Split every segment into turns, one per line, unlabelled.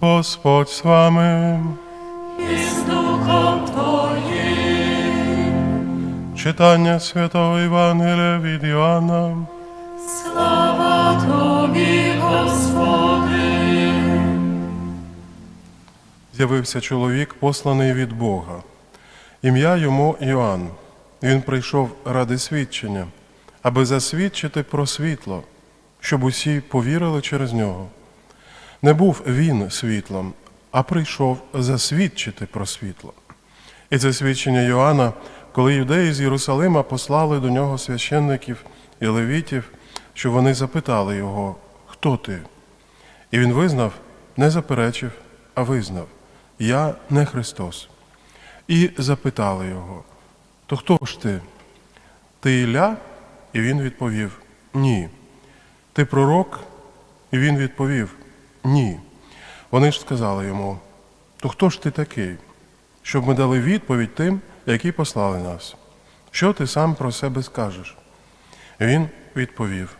Господь з вами.
і з Духом Твоїм.
Читання Святого Євангелія від Іоанна.
Слава Тобі, Господи.
З'явився чоловік, посланий від Бога. Ім'я йому Іоанн. Він прийшов ради свідчення, аби засвідчити про світло, щоб усі повірили через нього. Не був він світлом, а прийшов засвідчити про світло. І це свідчення Йоанна, коли юдеї з Єрусалима послали до нього священників і левітів, що вони запитали його, хто ти? І він визнав, не заперечив, а визнав: Я не Христос. І запитали його, то хто ж ти? Ти Ілля? І він відповів: Ні. Ти пророк? І він відповів: Ні. Вони ж сказали йому: То хто ж ти такий? Щоб ми дали відповідь тим, які послали нас. Що ти сам про себе скажеш? Він відповів: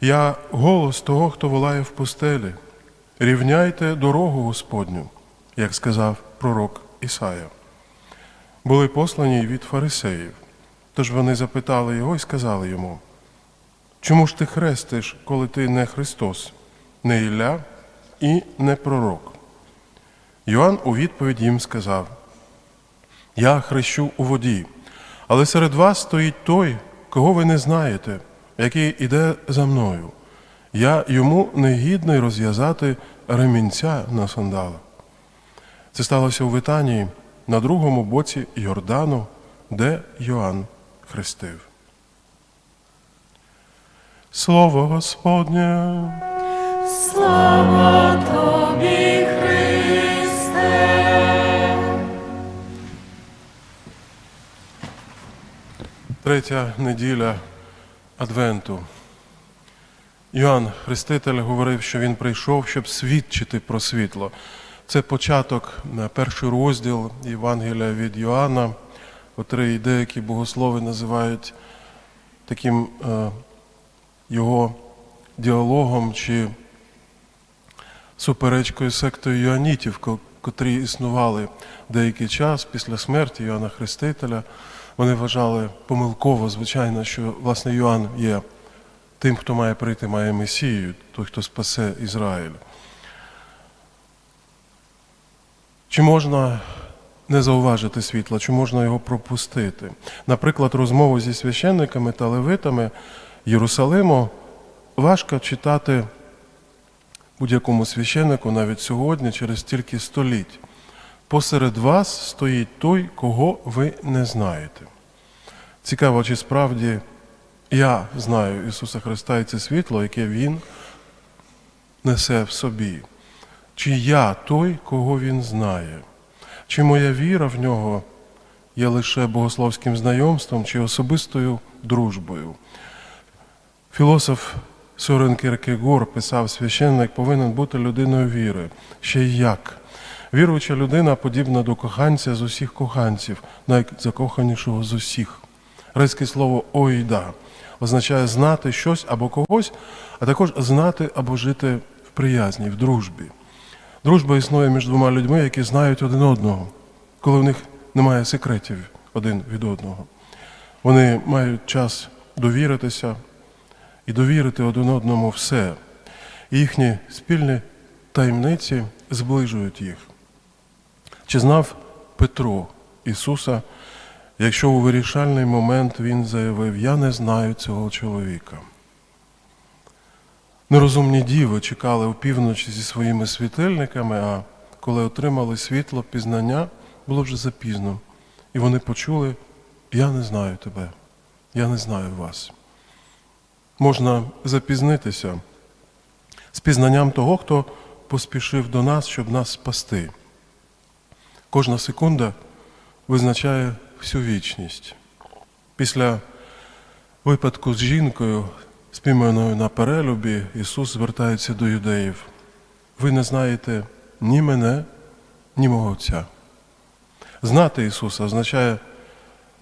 Я голос того, хто волає в пустелі. Рівняйте дорогу Господню, як сказав пророк Ісая. Були послані від фарисеїв. Тож вони запитали його і сказали йому: Чому ж ти хрестиш, коли ти не Христос, не Ілля і не пророк? Йоанн у відповідь їм сказав: Я хрещу у воді, але серед вас стоїть той, кого ви не знаєте, який іде за мною. Я йому негідний розв'язати ремінця на сандалах. Це сталося у Витанії на другому боці Йордану, де Йоанн хрестив. Слово Господнє.
Слава Тобі.
Третя неділя Адвенту. Йоанн Хреститель говорив, що він прийшов, щоб свідчити про світло. Це початок, е, перший розділ Євангелія від Йоанна, котрий деякі богослови називають таким е, його діалогом чи суперечкою сектою Йоанітів, котрі існували деякий час після смерті Йоанна Хрестителя. Вони вважали помилково, звичайно, що власне Йоанн є тим, хто має прийти, має Месію, той, хто спасе Ізраїль. Чи можна не зауважити світла, чи можна його пропустити? Наприклад, розмову зі священниками та левитами Єрусалиму важко читати будь-якому священнику навіть сьогодні, через стільки століть. Посеред вас стоїть той, кого ви не знаєте. Цікаво, чи справді я знаю Ісуса Христа і це світло, яке Він несе в собі. Чи я той, кого Він знає? Чи моя віра в нього є лише богословським знайомством чи особистою дружбою? Філософ Сорен Кierkegaard писав, священник повинен бути людиною віри. Ще й як. Віруюча людина подібна до коханця з усіх коханців, найзакоханішого з усіх. Грецьке слово оїда означає знати щось або когось, а також знати або жити в приязні, в дружбі. Дружба існує між двома людьми, які знають один одного, коли в них немає секретів один від одного. Вони мають час довіритися і довірити один одному все. І їхні спільні таємниці зближують їх. Чи знав Петро Ісуса, якщо у вирішальний момент Він заявив, я не знаю цього чоловіка? Нерозумні діви чекали опівночі зі своїми світильниками, а коли отримали світло пізнання, було вже запізно. І вони почули, я не знаю тебе, я не знаю вас. Можна запізнитися з пізнанням того, хто поспішив до нас, щоб нас спасти. Кожна секунда визначає всю вічність. Після випадку з жінкою, спійманою на перелюбі, Ісус звертається до юдеїв. Ви не знаєте ні мене, ні мого Отця. Знати Ісуса означає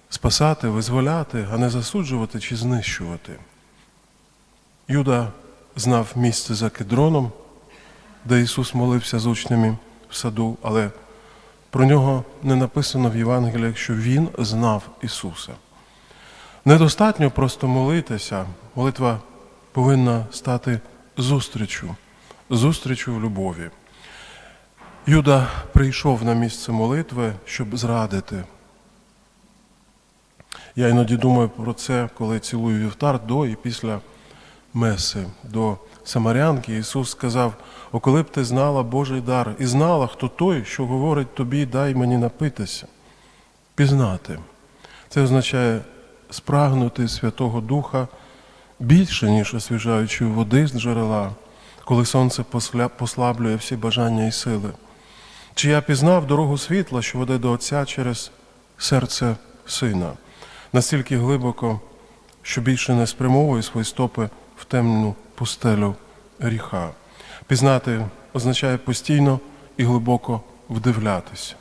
спасати, визволяти, а не засуджувати чи знищувати. Юда знав місце за кедроном, де Ісус молився з учнями в саду, але про нього не написано в Євангеліях, що Він знав Ісуса. Недостатньо просто молитися. Молитва повинна стати зустрічю, зустрічю в любові. Юда прийшов на місце молитви, щоб зрадити. Я іноді думаю про це, коли цілую вівтар до і після меси, до Самарянки. Ісус сказав: О, коли б ти знала Божий дар і знала, хто той, що говорить тобі, дай мені напитися, пізнати. Це означає спрагнути Святого Духа більше, ніж освіжаючої води з джерела, коли сонце послаблює всі бажання і сили. Чи я пізнав дорогу світла, що веде до Отця через серце Сина, настільки глибоко, що більше не спрямовує свої стопи в темну пустелю гріха. Пізнати означає постійно і глибоко вдивлятися.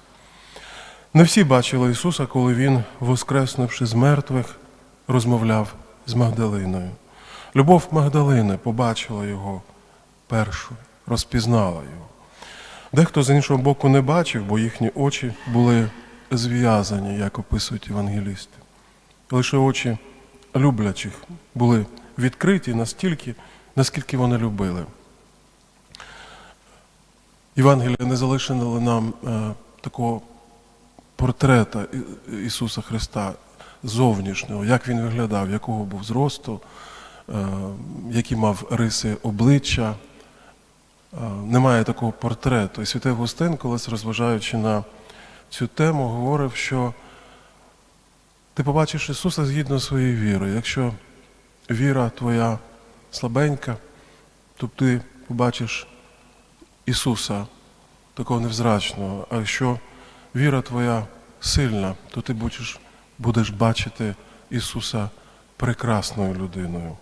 Не всі бачили Ісуса, коли Він, воскреснувши з мертвих, розмовляв з Магдалиною. Любов Магдалини побачила його першу, розпізнала його. Дехто з іншого боку не бачив, бо їхні очі були зв'язані, як описують євангелісти. Лише очі люблячих були відкриті настільки, наскільки вони любили. Євангелія не залишили нам е, такого портрета Ісуса Христа зовнішнього, як Він виглядав, якого був зросту, е, які мав риси обличчя. Е, Немає такого портрету. І святий Густин, колись розважаючи на цю тему, говорив, що ти побачиш Ісуса згідно своєї віри. Якщо віра твоя слабенька, то ти побачиш Ісуса, такого невзрачного. А якщо віра твоя сильна, то ти будеш, будеш бачити Ісуса прекрасною людиною.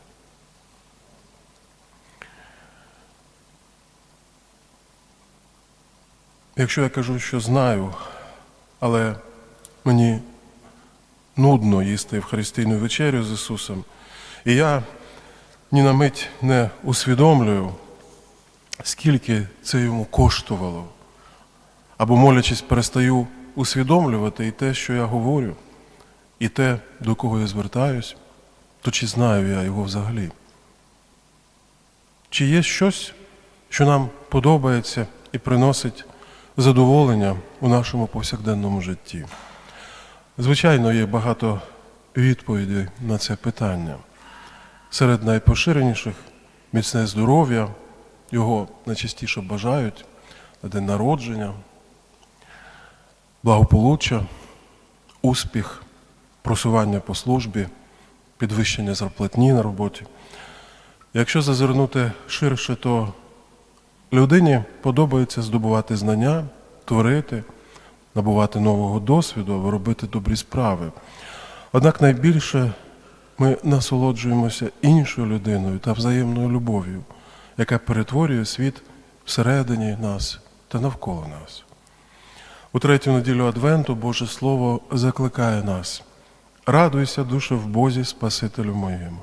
Якщо я кажу, що знаю, але мені нудно їсти Евхаристійну вечерю з Ісусом, і я ні на мить не усвідомлюю, скільки це йому коштувало, або молячись, перестаю усвідомлювати і те, що я говорю, і те, до кого я звертаюсь, то чи знаю я його взагалі? Чи є щось, що нам подобається і приносить задоволення у нашому повсякденному житті? Звичайно, є багато відповідей на це питання. Серед найпоширеніших міцне здоров'я, його найчастіше бажають на день народження, благополуччя, успіх, просування по службі, підвищення зарплатні на роботі. Якщо зазирнути ширше, то людині подобається здобувати знання, творити, набувати нового досвіду, або робити добрі справи. Однак найбільше ми насолоджуємося іншою людиною та взаємною любов'ю, яка перетворює світ всередині нас та навколо нас. У третю неділю Адвенту Боже Слово закликає нас. Радуйся, душе, в Бозі Спасителю моєму.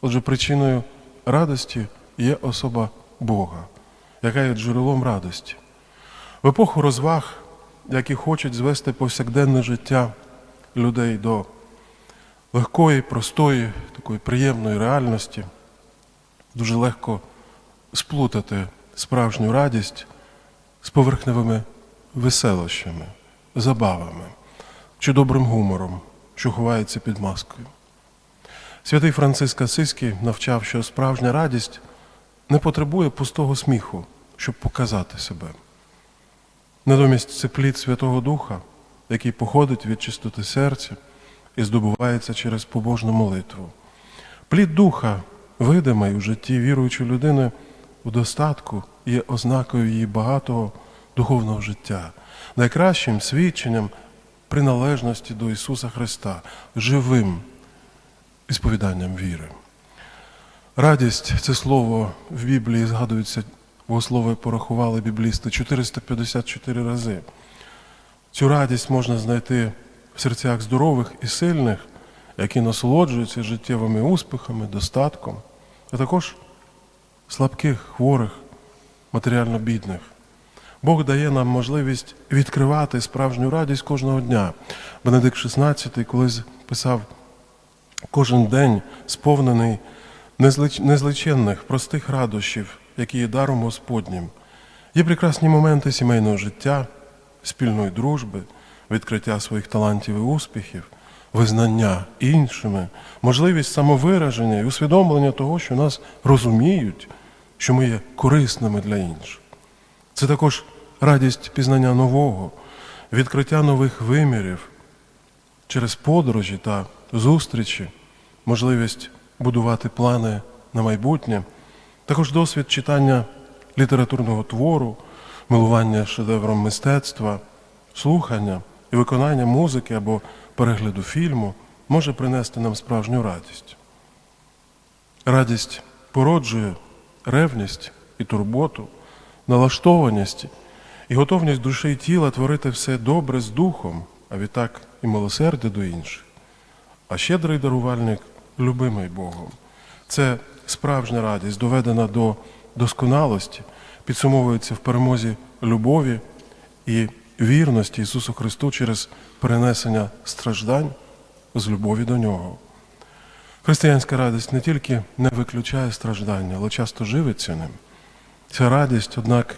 Отже, причиною радості є особа Бога, яка є джерелом радості. В епоху розваг, які хочуть звести повсякденне життя людей до легкої, простої, такої приємної реальності, дуже легко сплутати справжню радість з поверхневими веселощами, забавами чи добрим гумором, що ховається під маскою. Святий Франциск Асиський навчав, що справжня радість не потребує пустого сміху, щоб показати себе. Натомість це плід Святого Духа, який походить від чистоти серця і здобувається через побожну молитву. Плід Духа, видимий у житті віруючої людини у достатку, є ознакою її багатого духовного життя, найкращим свідченням приналежності до Ісуса Христа, живим ісповіданням віри. Радість це слово в Біблії згадується, богослови порахували біблісти 454 рази. Цю радість можна знайти в серцях здорових і сильних, які насолоджуються життєвими успіхами, достатком, а також слабких, хворих, матеріально бідних. Бог дає нам можливість відкривати справжню радість кожного дня. Бенедикт XVI колись писав кожен день сповнений незлич- незличенних, простих радощів, які є даром Господнім. Є прекрасні моменти сімейного життя, спільної дружби, відкриття своїх талантів і успіхів, визнання іншими, можливість самовираження і усвідомлення того, що нас розуміють, що ми є корисними для інших. Це також радість пізнання нового, відкриття нових вимірів через подорожі та зустрічі, можливість будувати плани на майбутнє, також досвід читання літературного твору, милування шедевром мистецтва, слухання і виконання музики або перегляду фільму може принести нам справжню радість. Радість породжує ревність і турботу, налаштованість і готовність душі і тіла творити все добре з духом, а відтак і милосердя до інших. А щедрий дарувальник любимий Богом. Це справжня радість, доведена до досконалості, підсумовується в перемозі любові і вірності Ісусу Христу через перенесення страждань з любові до Нього. Християнська радість не тільки не виключає страждання, але часто живиться ним. Ця радість, однак,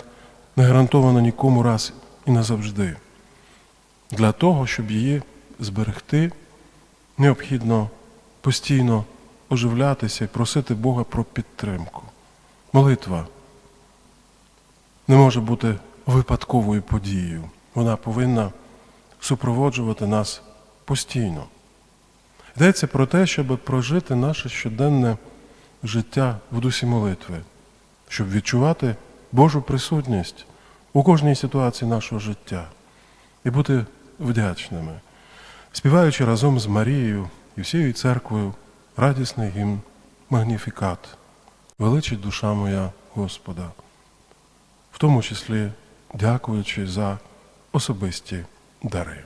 не гарантована нікому раз і назавжди. Для того, щоб її зберегти, необхідно постійно оживлятися і просити Бога про підтримку. Молитва не може бути випадковою подією. Вона повинна супроводжувати нас постійно. Йдеться про те, щоб прожити наше щоденне життя в дусі молитви, щоб відчувати Божу присутність у кожній ситуації нашого життя і бути вдячними, співаючи разом з Марією і всією церквою радісний гімн Магніфікат, величить душа моя Господа, в тому числі дякуючи за особисті дари.